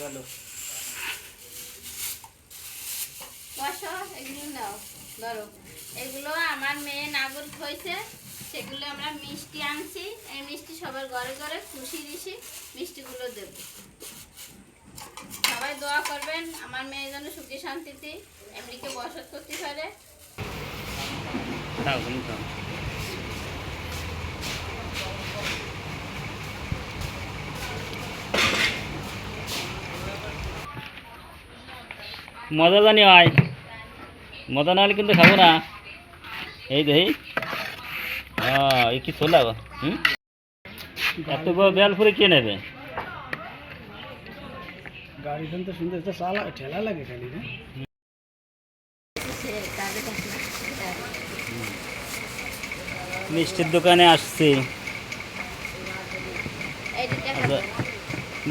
বলো বসো এগুলো নাও। ধরো এগুলো আমার মেয়ে নাগরিক হয়েছে সেগুলো আমরা মিষ্টি আনছি। এই মিষ্টি সবার ঘরে ঘরে খুশি দিছি মিষ্টিগুলো দেব। সবাই দোয়া করবেন আমার মেয়ে যেন সুখী শান্তিতে এমনিকে বসত করতে পারে খাও তুমি খাও মজা জানি হয় মজা না হলে কিন্তু খাব না। এই দেখি এই কি ছোলা হুম? এত বড় বেলপুরে কে নেবে? গাড়িখান তো সুন্দর তো ঠেলা লাগে খালি না? সে তাদের কাছে মিষ্টির দোকানে আসছি।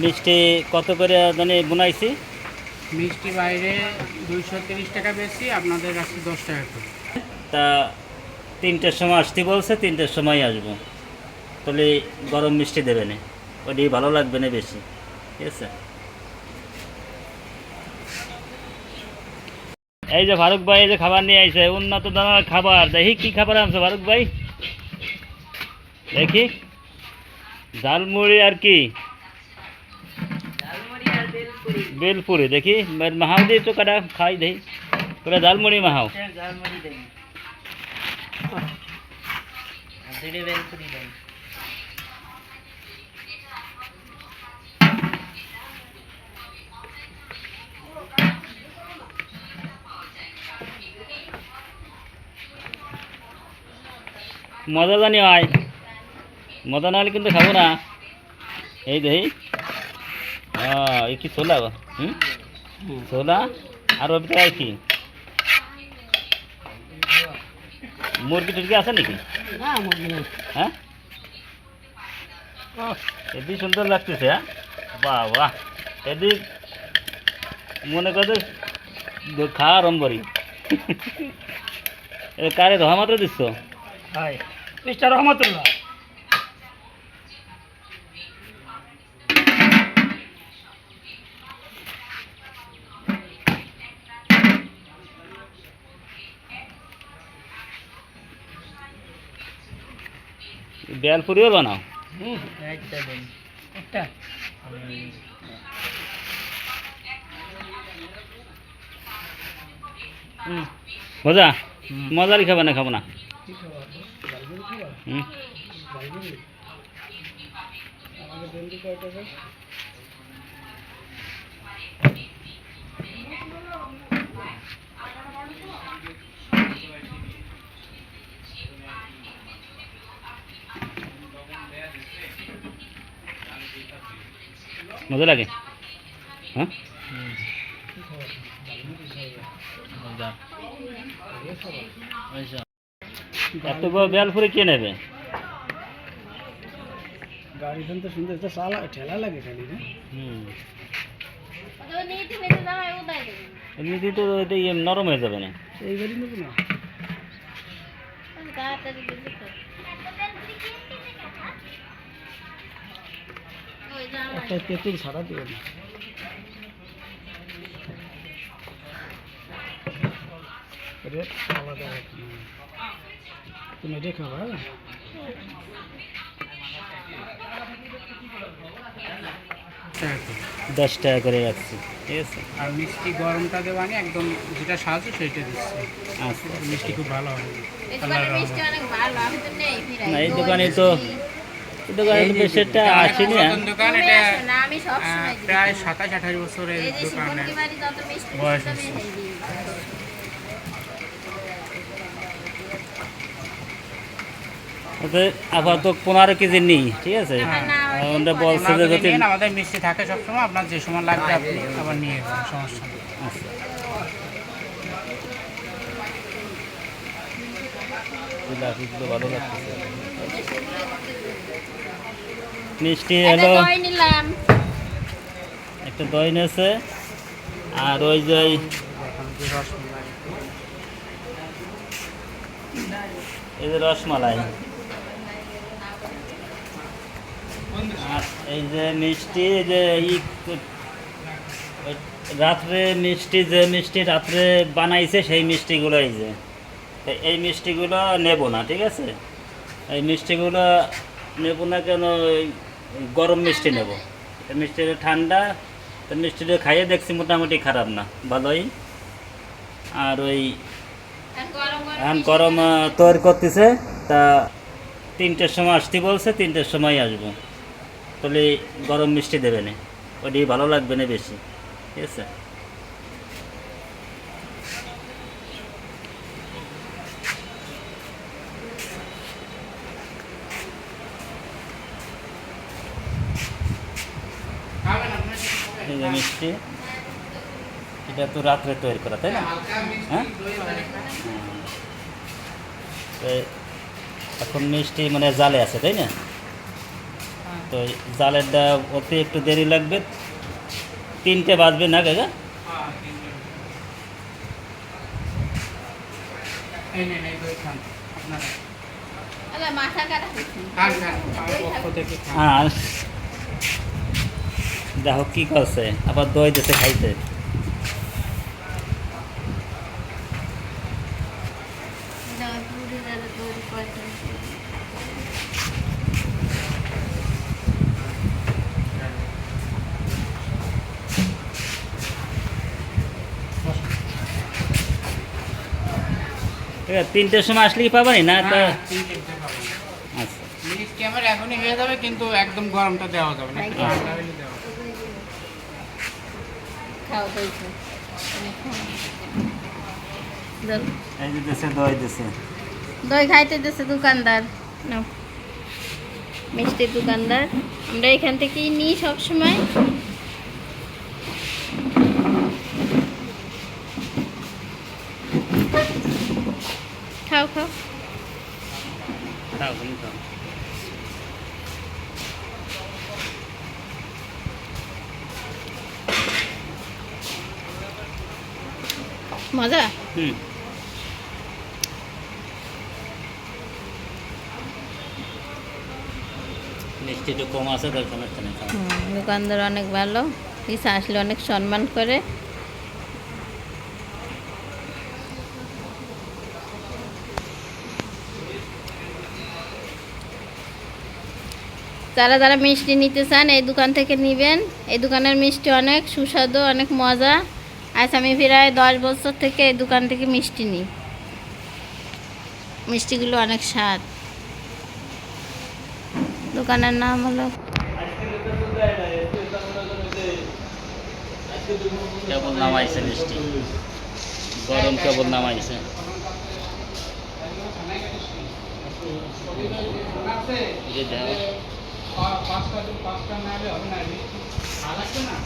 মিষ্টি কত করে জানি বুনাইছি? মিষ্টি বাইরে দুইশো তিরিশ টাকা বেশি, আপনাদের কাছে দশ টাকা করে। তা তিনটের সময় আসতে বলছে, তিনটের সময় আসব। তাহলে গরম মিষ্টি দেবে না। ওটি ভালো লাগবে না বেশি। ঠিক আছে? এই যে ফারুক ভাই, এই যে খাবার নিয়ে আইছে, উন্নত ধরনের খাবার। দেখি কি খাবার আনছে ফারুক ভাই। দেখি। ঝালমুড়ি আর কি। বেলপুরি দেখি মাহাও দিয়ে তো কাটা খাই দেখি তোরা ঝালমুড়ি মাহাও মজা জানি হয় মজা না হলে কিন্তু খাব না এই দেখি ছোলা গো? হুম? ছোলা? আর ওর ভিতরে আর কি? মুরগি টুরগি আছে নাকি? হ্যাঁ? এদি সুন্দর লাগতেছে হ্যাঁ? বাহ বাহ এদি মনে করে খাওয়া আরম্ভ করি। কারে রহমাত্র দিচ্ছ মিস্টার রহমতুল্লাহ। বেলপুরিও বানাও মজা। মজারই খাবে না খাব না? হুম। মজা লাগে হ্যাঁ এত বড় বেলপুরি কে নেবে গাড়িখান তো সুন্দর তো চালা ঠেলা লাগে খালি না হুম ওদের নিতে নিতে যাওয়ায় উদয় দেবে এমনিতেই তো এটা ইয়ে নরম হয়ে যাবে না এই গাড়ি নেব না একটা তেঁতুল ছাড়া দেবে না। রেট আলাদা। তুমি এটা খাবা? দশ টাকা করে রাখছি। ঠিক আছে? আর মিষ্টি গরমটা দেওয়ানি একদম যেটা সাজু সেটা দিচ্ছে। আচ্ছা। মিষ্টি খুব ভালো হবে। না এই দোকানে তো তো আসেনি দোকান এটা। প্রায় সাতাশ আঠাশ বছরের দোকানে বয়স আপাতত পনেরো কেজি নেই ঠিক আছে? হ্যাঁ, না, যে বলছে যদি যদি আমাদের মিষ্টি থাকে সবসময় আপনার যে সময় লাগবে আপনি আবার নিয়ে যাবেন সমস্যা নেই। আচ্ছা। ভালো লাগতেছে। মিষ্টি হলো। একটা দই নেছে আর ওই যে এই যে রসমালাই। আর এই যে মিষ্টি এই যে রাত্রে মিষ্টি যে মিষ্টি রাত্রে বানাইছে সেই মিষ্টিগুলো এই যে। এই মিষ্টিগুলো নেব না ঠিক আছে? এই মিষ্টিগুলো নেব না কেন ওই গরম মিষ্টি নেব। মিষ্টি ঠান্ডা, তো মিষ্টিটা খাইয়ে দেখছি মোটামুটি খারাপ না, ভালোই। আর ওই এখন গরম তৈরি করতেছে, তা তিনটের সময় আসতে বলছে, তিনটের সময় আসব। তাহলে গরম মিষ্টি দেবে না ওটি ভালো লাগবে না বেশি, ঠিক আছে? এই যে মিষ্টি। এটা তো রাত্রে তৈরি করা তাই না? হ্যাঁ? তো এখন মিষ্টি মানে জালে আছে তাই না? হ্যাঁ। তো এই জালেরটা ওতে একটু দেরি লাগবে। তিনটে বাজবে না কাকা হ্যাঁ, দেখো কি করছে? আবার দই দিতে খাইতে। তিনটের সময় আসলে কি পাবানি না তো। আচ্ছা। মিষ্টি আমার এখনই হয়ে যাবে কিন্তু একদম গরমটা দেওয়া যাবে না। একটু ঠান্ডা হলে দেওয়া যাবে। খাও দই খাও দাও। এই যে দেশে দই দেশে দই খাইতে দিচ্ছে দোকানদার নাও মিষ্টির দোকানদার আমরা এখান থেকেই নিই সবসময় খাও খাও খাও মজা? হুম। মিষ্টি একটু কম আছে তার দোকানদার অনেক ভালো। পিসা আসলে অনেক সম্মান করে। যারা যারা মিষ্টি নিতে চান এই দোকান থেকে নেবেন। এই দোকানের মিষ্টি অনেক সুস্বাদু অনেক মজা। আজ আমি প্রায় দশ বছর থেকে এই দোকান থেকে মিষ্টি নিই। মিষ্টিগুলো অনেক স্বাদ। দোকানের নাম হলো কেবল মিষ্টি। না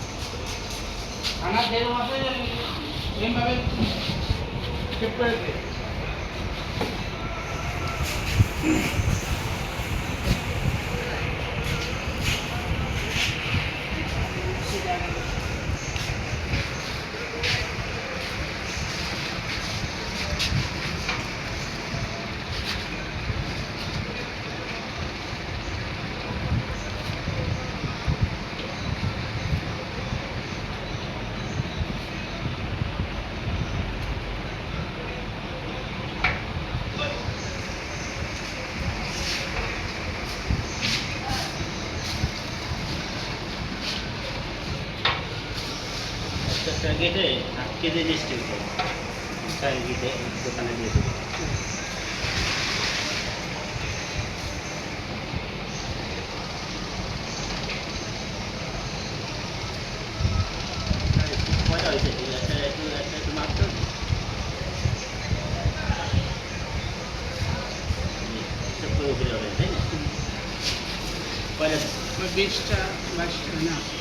মিষ্টি ভালো লাগছে না খানা দেড় মাসে এইভাবে শিফট করে দে একটা প্যাকেটে আট কেজি মিষ্টি উঠে চার কেজি দোকানে দিয়ে দেবো কয়টা হয়েছে একটা একটু একটা একটু কয়টা ওই বিশটা বাইশটা না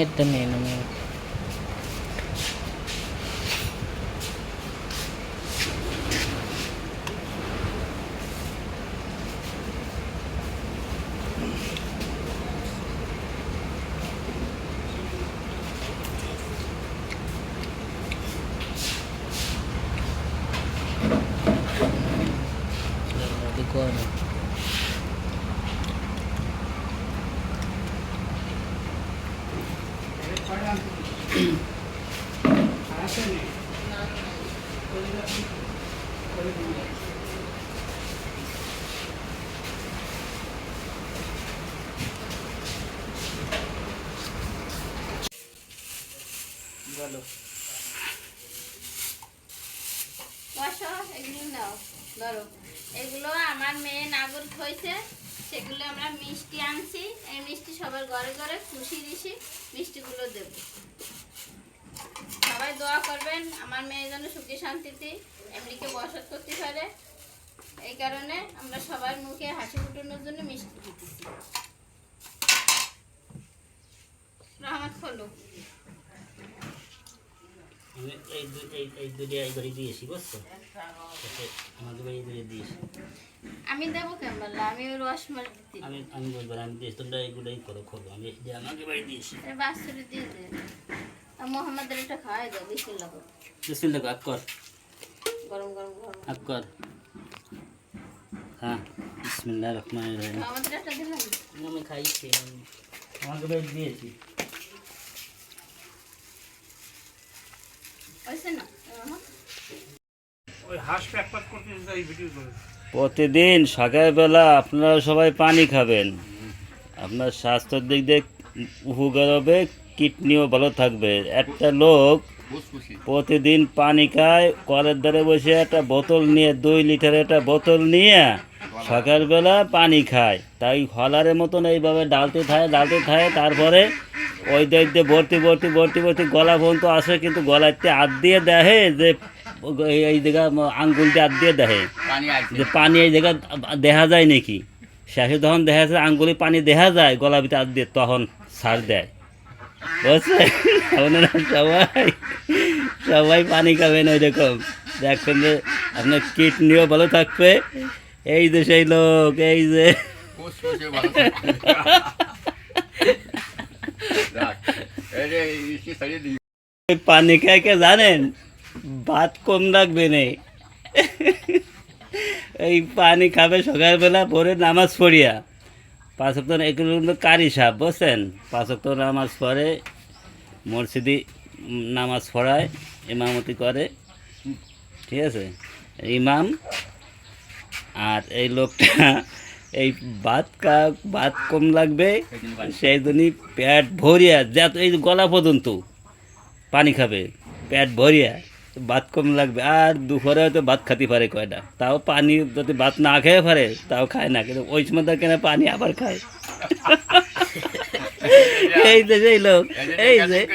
নেটটা নেই বলো এগুলো নাও। ধরো। এগুলো আমার মেয়ে নাগর হয়েছে সেগুলো আমরা মিষ্টি আনছি। এই মিষ্টি সবার ঘরে ঘরে খুশি দিছি, মিষ্টিগুলো দেব। সবাই দোয়া করবেন, আমার মেয়ে যেন সুখী শান্তিতে এমনিকে বসত করতে পারে। এই কারণে আমরা সবার মুখে হাসি ফুটানোর জন্য মিষ্টি দিতেছি। রহমত আমি এই এই দুটো এই করে দিয়েছি বুঝছ আমাকে এই দিয়েছি আমি দেবো। বললা আমি ওই রসমাল আমি আমি বলব আমি দিয়েছি তোমরা এইগুলোই করো খোলো। আমি আমাকে বাড়ি দিয়েছি বাচ্চাটা দিয়ে দে। মোহাম্মদের একটা খাওয়াই দাও বিসমিল্লাহ কর। গরম গরম গরম। আক কর। হ্যাঁ বিসমিল্লাহ রহমান রহিম। আমাদের একটা দিলাম। আমি খাইছি আমাকে বাড়ি দিয়েছি হয়েছে না রহমত? ওই হাঁস প্যাক প্যাক করতে এই ভিডিও করে প্রতিদিন সকালবেলা আপনারা সবাই পানি খাবেন। আপনার স্বাস্থ্যের দিক দিয়ে উপকার হবে কিডনিও ভালো থাকবে। একটা লোক প্রতিদিন পানি খায় কলের ধারে বসে একটা বোতল নিয়ে দুই লিটার একটা বোতল নিয়ে সকালবেলা পানি খায়। তাই হলারের মতন এইভাবে ডালতে থাকে ডালতে থাকে তারপরে ওই দিক দিয়ে ভর্তি ভর্তি ভর্তি ভর্তি গলা পর্যন্ত আসে কিন্তু গলাতে হাত দিয়ে দেখে যে এই- জায়গা আঙ্গুল দিয়ে হাত দিয়ে দেখে। যে পানি এই জায়গা দেখা যায় নাকি? শেষে যখন দেখা যায় আঙ্গুলে পানি দেখা যায় গলা ভিতরে হাত দিয়ে তখন ছাড় দেয়। বুঝছে? আপনারা সবাই সবাই পানি খাবেন ওই রকম দেখবেন যে আপনার কিডনিও ভালো থাকবে। এই যে সেই লোক এই যে। পানি খেয়ে কে জানেন? ভাত কম লাগবে নেই এই পানি খাবে সকালবেলা, ভোরে নামাজ পড়িয়া। পাঁচ সপ্তাহ এগুলো কারি সাপ, বুঝছেন? পাঁচ সপ্তাহ নামাজ পড়ে, মসজিদি নামাজ পড়ায়, ইমামতি করে। ঠিক আছে? ইমাম আর এই লোকটা এই ভাত কা ভাত কম লাগবে সেই জন্যই পেট ভরিয়া যত এই গলা পর্যন্ত পানি খাবে পেট ভরিয়া ভাত কম লাগবে। আর দুপুরে হয়তো ভাত খাতে পারে কয়টা। তাও পানি যদি ভাত না খেয়ে পারে তাও খায় না। কিন্তু ওই সময় কেন পানি আবার খায়? এই যে সেই লোক এই যে